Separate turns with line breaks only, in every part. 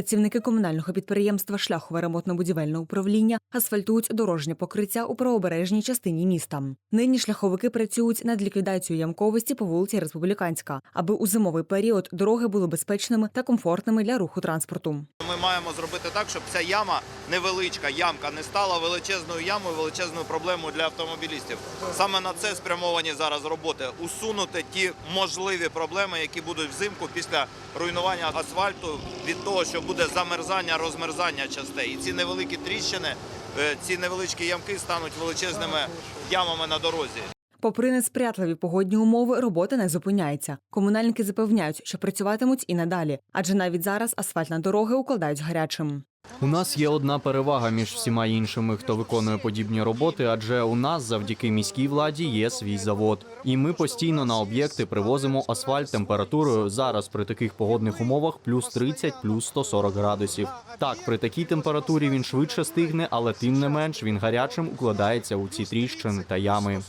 Працівники комунального підприємства Шляхове ремонтно-будівельне управління асфальтують дорожнє покриття у правобережній частині міста. Нині шляховики працюють над ліквідацією ямковості по вулиці Республіканська, аби у зимовий період дороги були безпечними та комфортними для руху транспорту.
Ми маємо зробити так, щоб ця яма невеличка ямка не стала величезною ямою, величезною проблемою для автомобілістів. Саме на це спрямовані зараз роботи усунути ті можливі проблеми, які будуть взимку після руйнування асфальту від того, що буде замерзання, розмерзання частей. І ці невеликі тріщини, е, ці невеличкі ямки стануть величезними ямами на дорозі.
Попри несприятливі погодні умови, робота не зупиняється. Комунальники запевняють, що працюватимуть і надалі, адже навіть зараз асфальт на дороги укладають гарячим.
У нас є одна перевага між всіма іншими, хто виконує подібні роботи, адже у нас завдяки міській владі є свій завод. І ми постійно на об'єкти привозимо асфальт температурою зараз при таких погодних умовах плюс 30, плюс 140 градусів. Так, при такій температурі він швидше стигне, але тим не менш він гарячим укладається у ці тріщини та ями.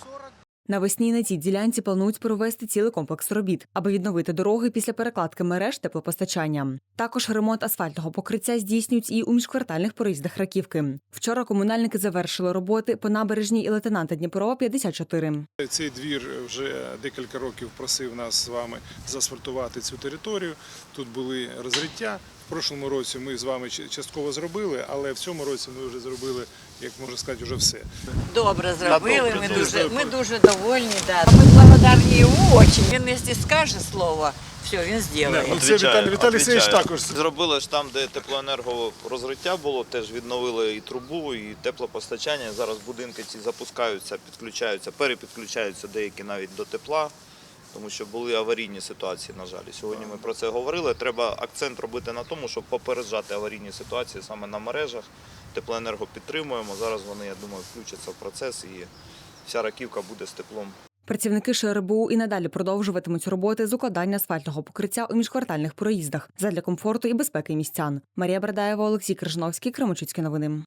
Навесні на цій ділянці планують провести цілий комплекс робіт, аби відновити дороги після перекладки мереж теплопостачання. Також ремонт асфальтного покриття здійснюють і у міжквартальних проїздах Раківки. Вчора комунальники завершили роботи по набережній і лейтенанта Дніпрова 54.
Цей двір вже декілька років просив нас з вами заасфальтувати цю територію. Тут були розриття. В прошлому році ми з вами частково зробили, але в цьому році ми вже зробили, як можна сказати, вже все.
Добре зробили, ми
дуже
ми дуже довольні. Да. Ми благодарні йому очень. Він якщо скаже слово, все, він зробить.
Ну, це Віталій- Віталій Сергійович також.
Зробили ж там, де теплоенерго розриття було, теж відновили і трубу, і теплопостачання. Зараз будинки ці запускаються, підключаються, перепідключаються деякі навіть до тепла, тому що були аварійні ситуації, на жаль. Сьогодні ми про це говорили. Треба акцент робити на тому, щоб попереджати аварійні ситуації саме на мережах. Теплоенерго підтримуємо. Зараз вони, я думаю, включаться в процес і вся раківка буде з теплом.
Працівники ШРБУ і надалі продовжуватимуть роботи з укладання асфальтного покриття у міжквартальних проїздах задля комфорту і безпеки містян. Марія Бердаєва, Олексій Крижновський, Кременчуцькі новини.